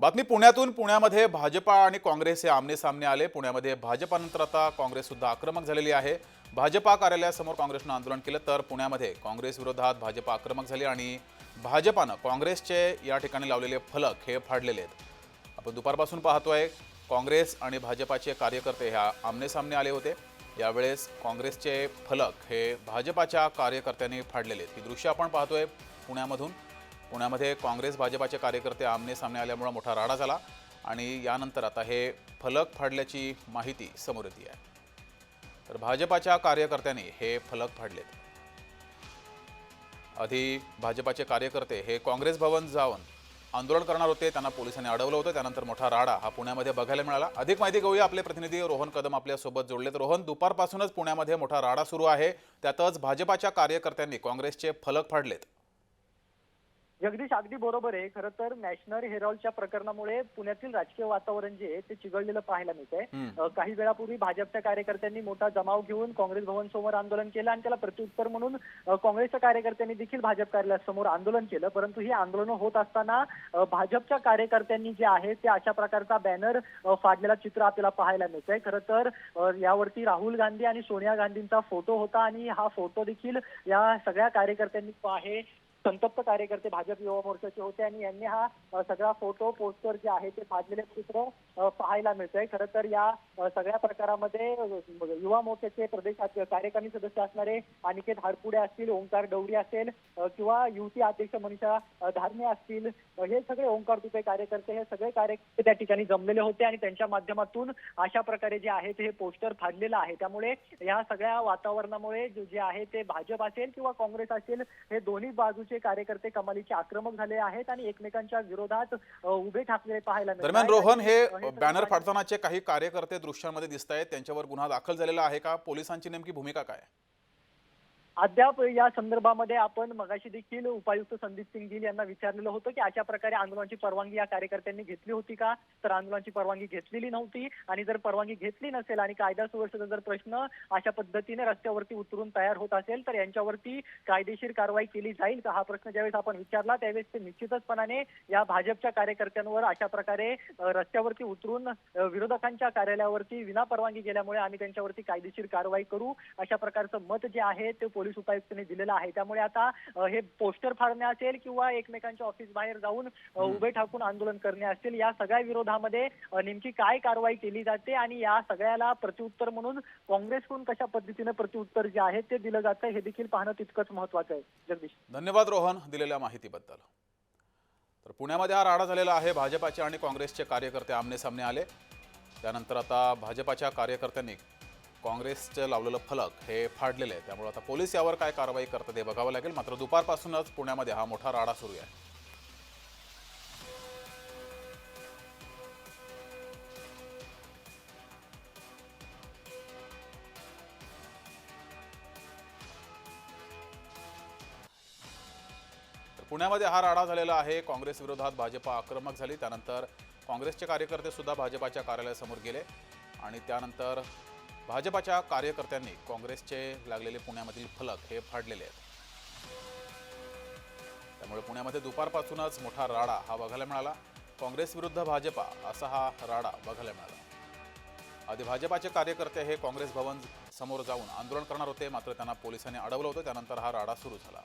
बातमी पुण्यातून. पुण्यामध्ये भाजपा आणि काँग्रेस हे आमने सामने आले. पुण्यामध्ये भाजपानंतर आता काँग्रेससुद्धा आक्रमक झालेली आहे. भाजपा कार्यालयासमोर काँग्रेसनं आंदोलन केलं तर पुण्यामध्ये काँग्रेस विरोधात भाजपा आक्रमक झाली आणि भाजपानं काँग्रेसचे या ठिकाणी लावलेले फलक हे फाडलेले आहेत. आपण दुपारपासून पाहतोय काँग्रेस आणि भाजपाचे कार्यकर्ते ह्या आमने सामने आले होते. यावेळेस काँग्रेसचे फलक हे भाजपाच्या कार्यकर्त्यांनी फाडलेले आहेत. ही दृश्य आपण पाहतोय पुण्यामधून. पुण्यामध्ये काँग्रेस भाजपाचे कार्यकर्ते आमने सामने आल्यामुळे मोठा राडा झाला आणि यानंतर आता हे फलक फाडल्याची माहिती समोर येते आहे. तर भाजपाच्या कार्यकर्त्यांनी हे फलक फाडलेत. आधी भाजपाचे कार्यकर्ते हे काँग्रेस भवन जाऊन आंदोलन करणार होते त्यांना पोलिसांनी अडवलं होतं त्यानंतर मोठा राडा हा पुण्यामध्ये बघायला मिळाला. अधिक माहिती घेऊया आपले प्रतिनिधी रोहन कदम आपल्यासोबत जोडले रोहन दुपारपासूनच पुण्यामध्ये मोठा राडा सुरू आहे. त्यातच भाजपाच्या कार्यकर्त्यांनी काँग्रेसचे फलक फाडलेत. जगदीश अगदी बरोबर आहे. खरं तर नॅशनल हेरॉल्डच्या प्रकरणामुळे पुण्यातील राजकीय वातावरण जे आहे ते चिघळलेलं पाहायला मिळतंय. हम्म. अ, काही वेळापूर्वी भाजपच्या कार्यकर्त्यांनी मोठा जमाव घेऊन काँग्रेस भवन समोर आंदोलन केलं आणि त्याला प्रत्युत्तर म्हणून काँग्रेसच्या कार्यकर्त्यांनी देखील भाजप कार्यालयासमोर आंदोलन केलं. परंतु ही आंदोलनं होत असताना भाजपच्या कार्यकर्त्यांनी जे आहे ते अशा प्रकारचा बॅनर फाडलेला चित्र आपल्याला पाहायला मिळतंय. खरं तर यावरती राहुल गांधी आणि सोनिया गांधींचा फोटो होता आणि हा फोटो देखील या सगळ्या कार्यकर्त्यांनी आहे संतप्त कार्यकर्ते भाजप युवा मोर्चाचे होते आणि यांनी हा सगळा फोटो पोस्टर जे आहे ते फाडलेले चित्र पाहायला मिळतंय. खरं तर या सगळ्या प्रकारामध्ये युवा मोर्चाचे प्रदेश कार्यकारिणी सदस्य असणारे अनिकेत हारपुडे असतील ओंकार डवरी असेल किंवा युवती अध्यक्ष मनीषा धारणे असतील हे सगळे ओंकार तुपे कार्यकर्ते हे सगळे कार्यकर्ते त्या ठिकाणी जमलेले होते आणि त्यांच्या माध्यमातून अशा प्रकारे जे आहे ते हे पोस्टर फाडलेलं आहे. त्यामुळे या सगळ्या वातावरणामुळे जे जे आहे ते भाजप असेल किंवा काँग्रेस असेल हे दोन्ही बाजूचे कार्यकर्ते कमालीचे आक्रमक झाले आहेत आणि एकमेकांच्या विरोधात उभे ठाकलेले पाहायला दरम्यान. रोहन हे बॅनर फाडतानाचे काही कार्यकर्ते दृश्यांमध्ये दिसत आहेत त्यांच्यावर गुन्हा दाखल झालेला आहे का? पोलिसांची नेमकी भूमिका काय? अद्याप या संदर्भामध्ये आपण मगाशी देखील उपायुक्त संदीप सिंग गिल यांना विचारलेलं होतं की अशा प्रकारे आंदोलनाची परवानगी या कार्यकर्त्यांनी घेतली होती का? तर आंदोलनाची परवानगी घेतलेली नव्हती आणि जर परवानगी घेतली नसेल आणि कायदा सुव्यवस्थेचा जर प्रश्न अशा पद्धतीने रस्त्यावरती उतरून तयार होत असेल तर यांच्यावरती कायदेशीर कारवाई केली जाईल का? हा प्रश्न ज्यावेळेस आपण विचारला त्यावेळेस ते निश्चितचपणाने या भाजपच्या कार्यकर्त्यांवर अशा प्रकारे रस्त्यावरती उतरून विरोधकांच्या कार्यालयावरती विना परवानगी गेल्यामुळे आम्ही त्यांच्यावरती कायदेशीर कारवाई करू. अशा प्रकारचं मत जे आहे ते पोलीस उपायुक्तांनी दिलेलं आहे. त्यामुळे आता हे पोस्टर फाडणे असेल किंवा एकमेकांच्या ऑफिस बाहेर जाऊन उभे ठाकून आंदोलन करणे असेल या सगळ्या विरोधामध्ये नेमकी काय कारवाई केली जाते आणि या सगळ्याला प्रत्युत्तर म्हणून काँग्रेसकडून कशा पद्धतीने प्रत्युत्तर जे आहे ते दिलं जातं हे देखील पाहणं तितकंच महत्वाचं आहे. जगदीश. धन्यवाद रोहन दिलेल्या माहितीबद्दल. तर पुण्यामध्ये हा राडा झालेला आहे. भाजपाचे आणि काँग्रेसचे कार्यकर्ते आमने सामने आले. त्यानंतर आता भाजपाच्या कार्यकर्त्यांनी काँग्रेसचं लावलेलं फलक हे फाडलेलं आहे. त्यामुळे आता पोलीस यावर काय कारवाई करतात हे बघावं लागेल. मात्र दुपारपासूनच पुण्यामध्ये हा मोठा राडा सुरू आहे. तर पुण्यामध्ये हा राडा झालेला आहे. काँग्रेस विरोधात भाजपा आक्रमक झाली. त्यानंतर काँग्रेसचे कार्यकर्ते सुद्धा भाजपाच्या कार्यालयासमोर गेले. आणि त्यानंतर भाजपाच्या कार्यकर्त्यांनी काँग्रेसचे लागलेले पुण्यामधील फलक हे फाडलेले आहेत. त्यामुळे पुण्यामध्ये दुपारपासूनच मोठा राडा हा बघायला मिळाला. काँग्रेस विरुद्ध भाजपा असा हा राडा बघायला मिळाला. आधी भाजपाचे कार्यकर्ते हे काँग्रेस भवन समोर जाऊन आंदोलन करणार होते मात्र त्यांना पोलिसांनी अडवलं होतं त्यानंतर हा राडा सुरू झाला.